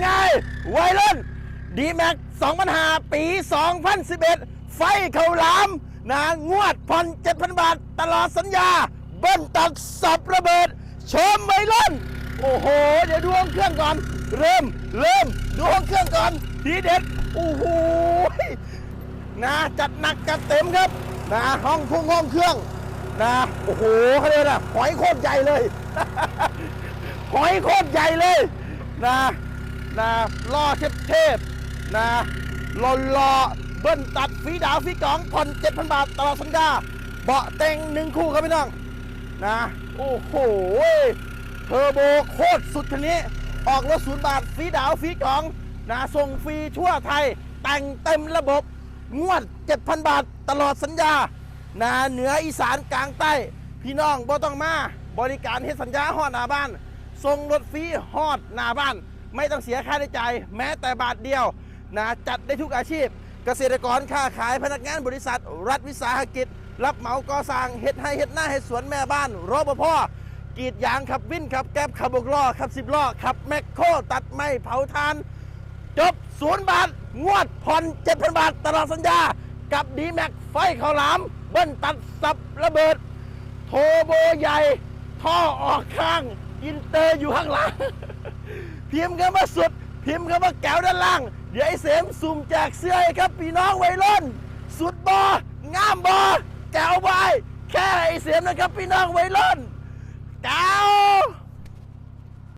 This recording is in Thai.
ไงวัยรุ่นดีแม็ก2005ปี 2011 ไฟเขาหลามนะงวดผ่อน7,000บาท ตลอดสัญญา เบิ้ลตักสับระเบิด ชมวัยรุ่น โอ้โห เดี๋ยวดูห้องเครื่องก่อน เริ่ม เริ่มดูห้องเครื่องก่อนทีเด็ด โอ้โหนะจัดหนักจัดเต็มครับนะห้องพุ่งห้องเครื่องนะโอ้โหเขาเรียกนะหอยโคตรใหญ่เลยหอยโคตรใหญ่เลยนะ นะล่อเทพเทพๆนะหล่อหล่อเบิ้ลตัดฝีดาวฝีกองผ่อน7,000บาทตลอดสัญญาเบาะเต็งหนึ่งคู่ครับพี่น้องนะโอ้โหเทอร์โบโคตรสุดคันนี้ออกรถศูนย์บาทฝีดาวฝีกองนะส่งฟรีทั่วไทย แต่งเต็มระบบ งวด 7,000 บาทตลอดสัญญานาเหนืออีสานกลางใต้ พี่น้องบ่ต้องมา บริการเฮ็ดสัญญาฮอดหน้าบ้านส่งรถฟรีฮอดหน้าบ้าน ไม่ต้องเสียค่าใช้จ่ายแม้แต่บาทเดียวนะจัดได้ทุกอาชีพ เกษตรกรค้าขายพนักงานบริษัท รัฐวิสาหกิจ รับเหมาก่อสร้างเฮ็ดให้เฮ็ดหน้าเฮ็ดสวนแม่บ้านรปภกรีดยางขับวินขับแก๊บขับบกล้อขับสิบล้อขับแมคโครตัดไม้เผาทาน จบศูนย์บาท งวดผ่อน7,000บาทตลอดสัญญา กับดีแม็กไฟข้าวหลาม เบิ้ลตัดสับระเบิด โทโบใหญ่ ท่อออกข้าง อินเตอร์อยู่ข้างหลัง พิมพ์กันมาสุด พิมพ์กันมาแก้วด้านล่าง เดี๋ยวไอ้เสมสุ่มแจกเสื้อให้ครับพี่น้องวัยรุ่น สุดบองามบอแก้วบายแค่ไอ้เสมนะครับพี่น้องวัยรุ่นแก้ว